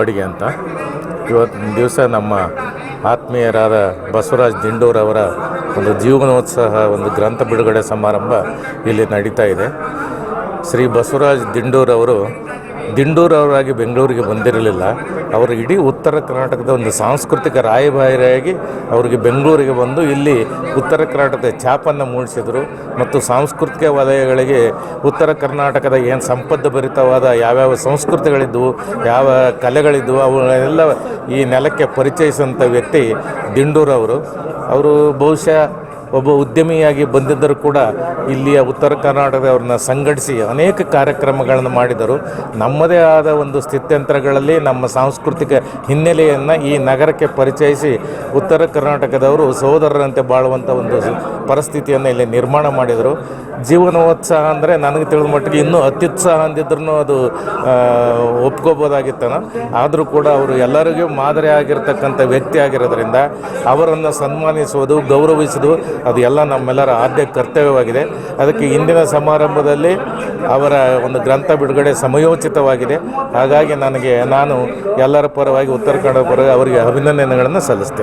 ಅಡಿಗೆ ಅಂತ. ಇವತ್ತಿನ ದಿವಸ ನಮ್ಮ ಆತ್ಮೀಯರಾದ ಬಸವರಾಜ್ ದಿಂಡೂರವರ ಒಂದು ಜೀವನೋತ್ಸಾಹ, ಒಂದು ಗ್ರಂಥ ಬಿಡುಗಡೆ ಸಮಾರಂಭ ಇಲ್ಲಿ ನಡೀತಾ ಇದೆ. ಶ್ರೀ ಬಸವರಾಜ್ ದಿಂಡೂರವರು ದಿಂಡೂರವರಾಗಿ ಬೆಂಗಳೂರಿಗೆ ಬಂದಿರಲಿಲ್ಲ. ಅವರು ಇಡೀ ಉತ್ತರ ಕರ್ನಾಟಕದ ಒಂದು ಸಾಂಸ್ಕೃತಿಕ ರಾಯಭಾರಿಯಾಗಿ ಅವರಿಗೆ ಬೆಂಗಳೂರಿಗೆ ಬಂದು ಇಲ್ಲಿ ಉತ್ತರ ಕರ್ನಾಟಕದ ಛಾಪನ್ನು ಮೂಡಿಸಿದರು ಮತ್ತು ಸಾಂಸ್ಕೃತಿಕ ವಲಯಗಳಿಗೆ ಉತ್ತರ ಕರ್ನಾಟಕದ ಏನು ಸಂಪದ್ಭರಿತವಾದ ಯಾವ್ಯಾವ ಸಂಸ್ಕೃತಿಗಳಿದ್ದವು ಯಾವ ಕಲೆಗಳಿದ್ದವು ಅವುಗಳೆಲ್ಲ ಈ ನೆಲಕ್ಕೆ ಪರಿಚಯಿಸಿದಂಥ ವ್ಯಕ್ತಿ ದಿಂಡೂರವರು ಅವರು ಬಹುಶಃ ಒಬ್ಬ ಉದ್ಯಮಿಯಾಗಿ ಬಂದಿದ್ದರೂ ಕೂಡ ಇಲ್ಲಿಯ ಉತ್ತರ ಕರ್ನಾಟಕದವ್ರನ್ನ ಸಂಘಟಿಸಿ ಅನೇಕ ಕಾರ್ಯಕ್ರಮಗಳನ್ನು ಮಾಡಿದರು. ನಮ್ಮದೇ ಆದ ಒಂದು ಸ್ಥಿತ್ಯಂತರಗಳಲ್ಲಿ ನಮ್ಮ ಸಾಂಸ್ಕೃತಿಕ ಹಿನ್ನೆಲೆಯನ್ನು ಈ ನಗರಕ್ಕೆ ಪರಿಚಯಿಸಿ ಉತ್ತರ ಕರ್ನಾಟಕದವರು ಸಹೋದರರಂತೆ ಬಾಳುವಂಥ ಒಂದು ಪರಿಸ್ಥಿತಿಯನ್ನು ಇಲ್ಲಿ ನಿರ್ಮಾಣ ಮಾಡಿದರು. ಜೀವನೋತ್ಸಾಹ ಅಂದರೆ ನನಗೆ ತಿಳಿದ ಮಟ್ಟಿಗೆ ಇನ್ನೂ ಅತ್ಯುತ್ಸಾಹ ಅಂದಿದ್ರೂ ಅದು ಒಪ್ಕೋಬೋದಾಗಿತ್ತನ. ಆದರೂ ಕೂಡ ಅವರು ಎಲ್ಲರಿಗೂ ಮಾದರಿ ಆಗಿರತಕ್ಕಂಥ ವ್ಯಕ್ತಿ ಆಗಿರೋದ್ರಿಂದ ಅವರನ್ನು ಸನ್ಮಾನಿಸುವುದು, ಗೌರವಿಸುವುದು ಅದು ಎಲ್ಲ ನಮ್ಮೆಲ್ಲರ ಆದ್ಯ ಕರ್ತವ್ಯವಾಗಿದೆ. ಅದಕ್ಕೆ ಇಂದಿನ ಸಮಾರಂಭದಲ್ಲಿ ಅವರ ಒಂದು ಗ್ರಂಥ ಬಿಡುಗಡೆ ಸಮಯೋಚಿತವಾಗಿದೆ. ಹಾಗಾಗಿ ನನಗೆ, ನಾನು ಎಲ್ಲರ ಪರವಾಗಿ ಉತ್ತರ ಕನ್ನಡ ಪರವಾಗಿ ಅವರಿಗೆ ಅಭಿನಂದನೆಗಳನ್ನು ಸಲ್ಲಿಸ್ತೇನೆ.